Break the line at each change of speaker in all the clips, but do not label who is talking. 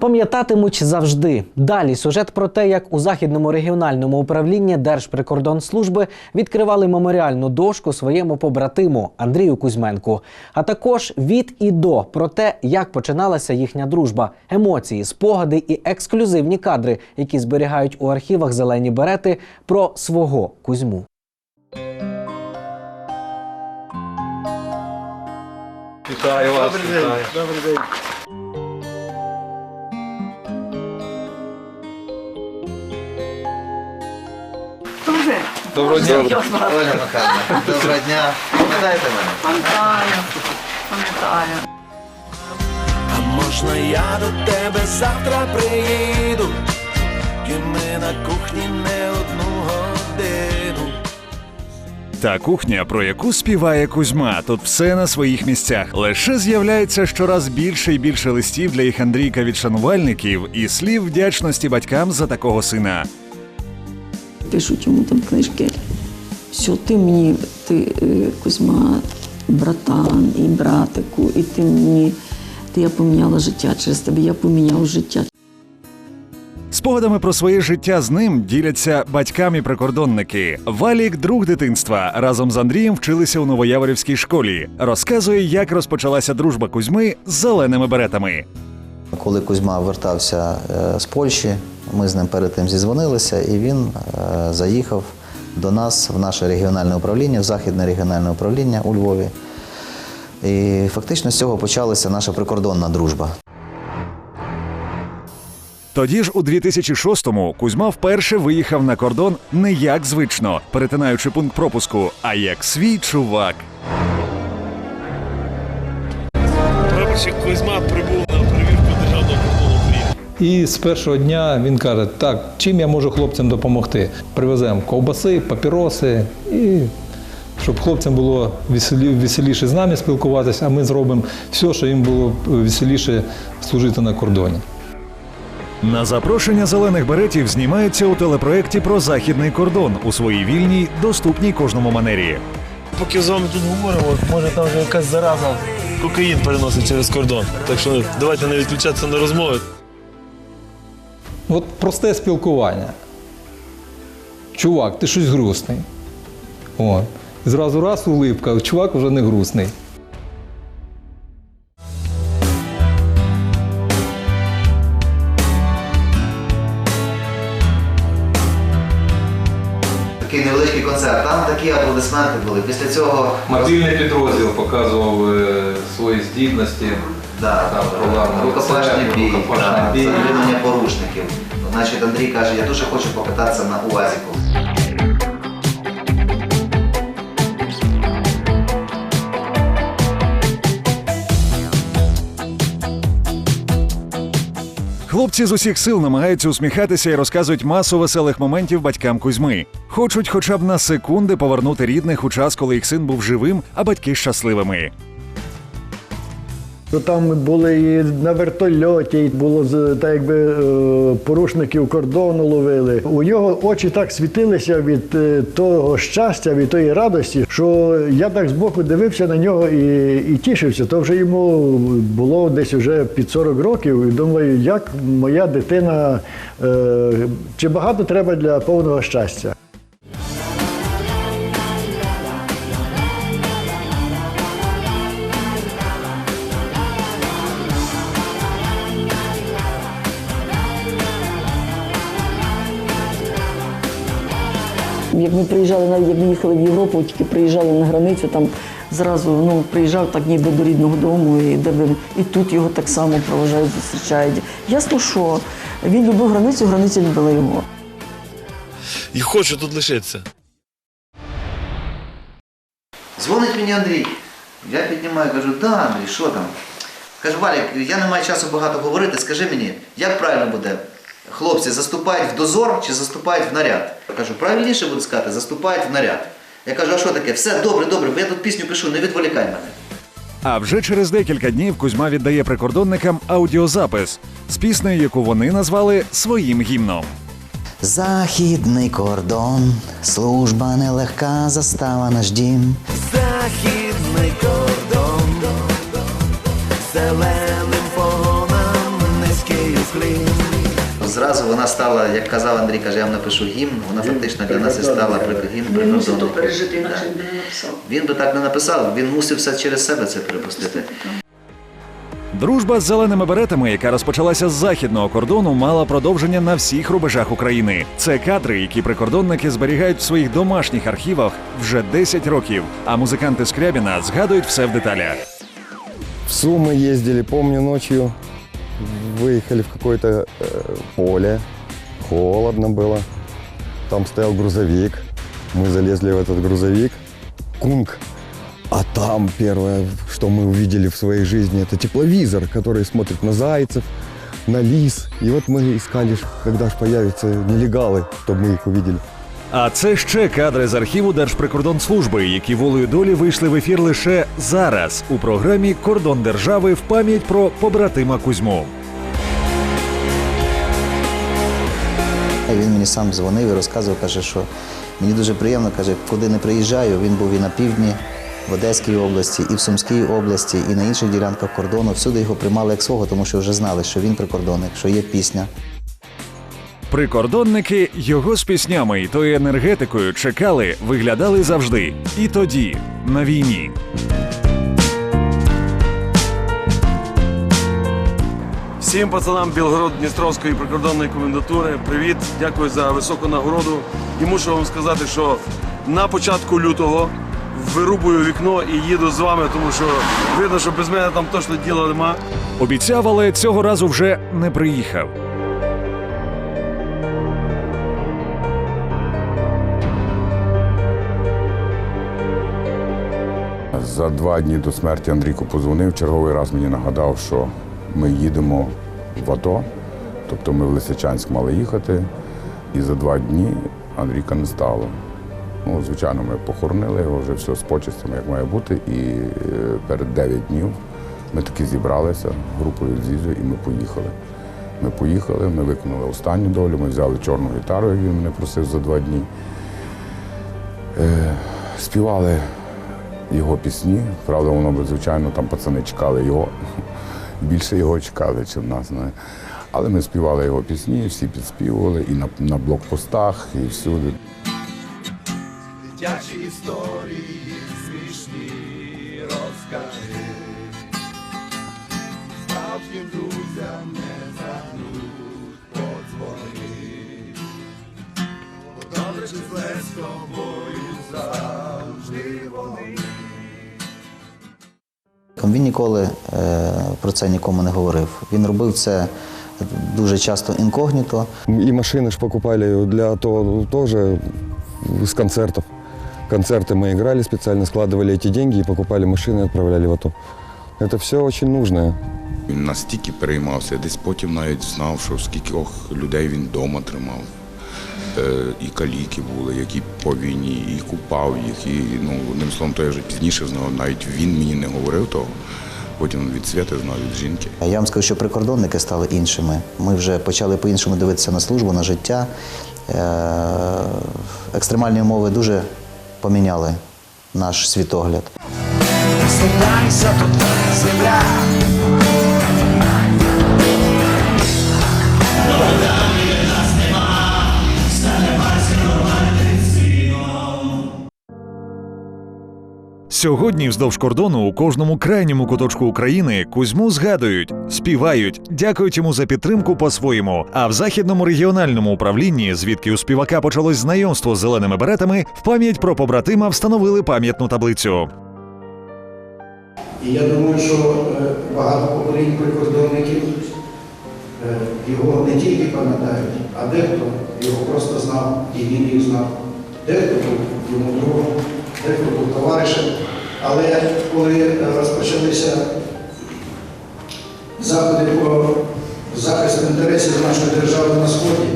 Пам'ятатимуть завжди. Далі сюжет про те, як у західному регіональному управлінні Держприкордонслужби відкривали меморіальну дошку своєму побратиму Андрію Кузьменку. А також від і до про те, як починалася їхня дружба, емоції, спогади і ексклюзивні кадри, які зберігають у архівах зелені берети про свого Кузьму.
Вітаю вас.
Добрий день.
вітаю.
Добрий день.
Доброго дня.
Оля Михайловна, доброго дня. Пам'ятаєте мене?
пам'ятаю, пам'ятаю.
А можна я до тебе завтра приїду, і ми на кухні не одну годину.
Та кухня, про яку співає Кузьма, тут все на своїх місцях. Лише з'являється щораз більше і більше листів для їх Андрійка від шанувальників і слів вдячності батькам за такого сина.
Пишуть йому там книжки. Що ти мені, ти е, Кузьма, братан і братику, і ти мені, ти я поміняла життя через тебе, я поміняв життя.
Спогадами про своє життя з ним діляться батьками прикордонники. Валік, друг дитинства, разом з Андрієм вчилися у Новояворівській школі. Розказує, як розпочалася дружба Кузьми з зеленими беретами.
Коли Кузьма вертався е, з Польщі, ми з ним перед тим зізвонилися, і він е, заїхав до нас в наше регіональне управління, в західне регіональне управління у Львові. І фактично з цього почалася наша прикордонна дружба.
Тоді ж у 2006-му Кузьма вперше виїхав на кордон не як звично, перетинаючи пункт пропуску, а як свій чувак.
Прапорщик Кузьма прибув
І з першого дня він каже: так, чим я можу хлопцям допомогти? Привеземо ковбаси, папіроси і. Щоб хлопцям було веселі, веселіше з нами спілкуватися, а ми зробимо все, щоб їм було веселіше служити на кордоні.
На запрошення зелених беретів знімається у телепроекті про західний кордон у своїй вільній, доступній кожному манері.
Поки з вами тут говоримо, може там вже якась зараза кокаїн переносить через кордон. Так що давайте не відключатися на розмови.
От просте спілкування. Чувак, ти щось грустний. О. Зразу раз улипка, чувак вже не грустний.
Такий невеличкий концерт. Там такі аплодисменти були. Після цього
Мобільний підрозділ показував е, свої здібності.
Да,
Там програма
рукопашний бій, да,
бій.
порушників. Значить, Андрій каже, я дуже хочу покататися на УАЗіку.
Хлопці з усіх сил намагаються усміхатися і розказують масу веселих моментів батькам Кузьми. Хочуть хоча б на секунди повернути рідних у час, коли їх син був живим, а батьки щасливими.
То там були і на вертольоті, і було так якби е, порушників кордону ловили. У нього очі так світилися від е, того щастя, від тої радості, що я так збоку дивився на нього і, і тішився. То вже йому було десь вже під 40 років. І думаю, як моя дитина, е, чи багато треба для повного щастя.
Як ми приїжджали, навіть як ми їхали в Європу, тільки приїжджали на границю, там зразу ну, приїжджав так ніби до рідного дому, і, де би, і тут його так само проважають, зустрічають. Ясно, що він любив границю, границя любила його.
І хочу тут лишитися.
Дзвонить мені Андрій. Я піднімаю, кажу, да, Андрій, що там? Каже, Валік, я не маю часу багато говорити, скажи мені, як правильно буде? Хлопці заступають в дозор чи заступають в наряд? Я кажу, правильніше буде сказати, заступають в наряд. Я кажу, а що таке? Все добре, добре, бо я тут пісню пишу, не відволікай мене.
А вже через декілька днів Кузьма віддає прикордонникам аудіозапис з піснею, яку вони назвали своїм гімном.
Західний кордон, служба нелегка, застава наш дім.
Західний кордон, зеленим погонам, низький уклін.
Зразу вона стала, як казав Андрій, каже, я вам напишу гімн, вона фактично для нас і стала при- гімн прикордонників.
пережити,
Да.
інакше він би не написав.
Він би так не написав, він мусив все через себе це перепустити.
Дружба з зеленими беретами, яка розпочалася з західного кордону, мала продовження на всіх рубежах України. Це кадри, які прикордонники зберігають в своїх домашніх архівах вже 10 років. А музиканти Скрябіна згадують все в деталях.
В Сумы ездили, помню, ночью выехали в какое-то э, поле, холодно было. Там стоял грузовик, мы залезли в этот грузовик, кунг. А там первое, что мы увидели в своей жизни, это тепловизор, который смотрит на зайцев, на лис. И вот мы искали, ж, когда же появятся нелегалы, чтобы мы их увидели.
А це ще кадри з архіву Держприкордонслужби, які волею долі вийшли в ефір лише зараз у програмі Кордон держави в пам'ять про побратима Кузьму.
Він мені сам дзвонив і розказував, каже, що мені дуже приємно, каже, куди не приїжджаю, він був і на півдні, в Одеській області, і в Сумській області, і на інших ділянках кордону. Всюди його приймали як свого, тому що вже знали, що він прикордонник, що є пісня.
Прикордонники його з піснями і тою енергетикою чекали, виглядали завжди. І тоді, на війні.
Всім пацанам Білгород-Дністровської прикордонної комендатури. Привіт, дякую за високу нагороду. І мушу вам сказати, що на початку лютого вирубую вікно і їду з вами, тому що видно, що без мене там точно діла нема.
Обіцяв, але цього разу вже не приїхав.
За два дні до смерті Андрійко позвонив, черговий раз мені нагадав, що ми їдемо в АТО, тобто ми в Лисичанськ мали їхати, і за два дні Андрійка не стало. Ну, звичайно, ми похоронили його вже все з почестями, як має бути. І е, перед 9 днів ми таки зібралися групою з Зізою і ми поїхали. Ми поїхали, ми виконали останню долю, ми взяли чорну гітару, як він мене просив за два дні. Е, співали його пісні. Правда, воно би, звичайно, там пацани чекали його. Більше його чекали, ніж нас. Але ми співали його пісні, всі підспівували і на, на блокпостах, і всюди.
Дитячі історії смішні розкажи. Справжнім друзям не забудь подзвони. Добре чи зле з тобою завжди вони.
Він ніколи е, про це нікому не говорив. Він робив це дуже часто інкогніто.
И машины ж покупали для АТО тоже с концертов. Концерты мы играли специально, складывали эти деньги и покупали машины и отправляли в АТО. Это все очень нужное.
Він настільки переймався, десь потім навіть знав, що скількох людей він вдома тримав. Е, і каліки були, які по війні, і купав їх. І ну, одним словом, то я вже пізніше знав, навіть він мені не говорив того. Потім від свята знав від жінки.
А Я вам скажу, що прикордонники стали іншими. Ми вже почали по-іншому дивитися на службу, на життя. Е, Екстремальні умови дуже поміняли наш світогляд.
Земля.
Сьогодні вздовж кордону у кожному крайньому куточку України Кузьму згадують, співають, дякують йому за підтримку по-своєму. А в західному регіональному управлінні, звідки у співака почалось знайомство з зеленими беретами, в пам'ять про побратима встановили пам'ятну таблицю.
І я думаю, що е, багато поколінь прикордонників е, його не тільки пам'ятають, а дехто його просто знав, і він їх знав. Дехто був йому другом, дехто був товаришем. Але коли е, розпочалися заходи по захисту інтересів нашої держави на Сході,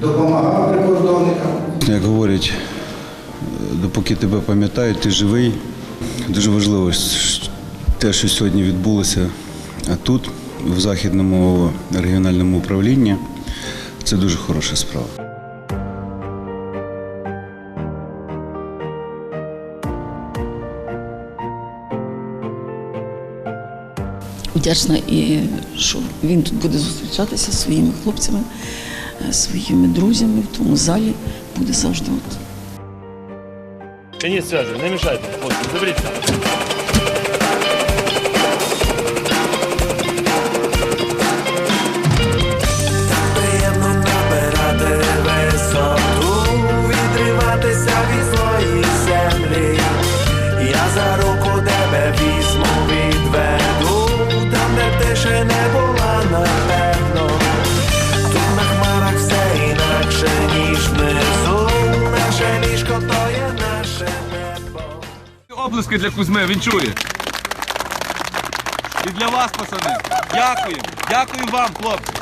допомагав прикордонникам,
Як говорять, допоки тебе пам'ятають, ти живий. Дуже важливо те, що сьогодні відбулося тут, в західному регіональному управлінні. Це дуже хороша справа.
Вдячна і що він тут буде зустрічатися зі своїми хлопцями, е, своїми друзями в тому залі. Буде завжди.
Конец связи, не мешайте, хлопці, заберіть.
Облиски для Кузьми, він чує. І для вас, пацани. Дякую. Дякую вам, хлопці.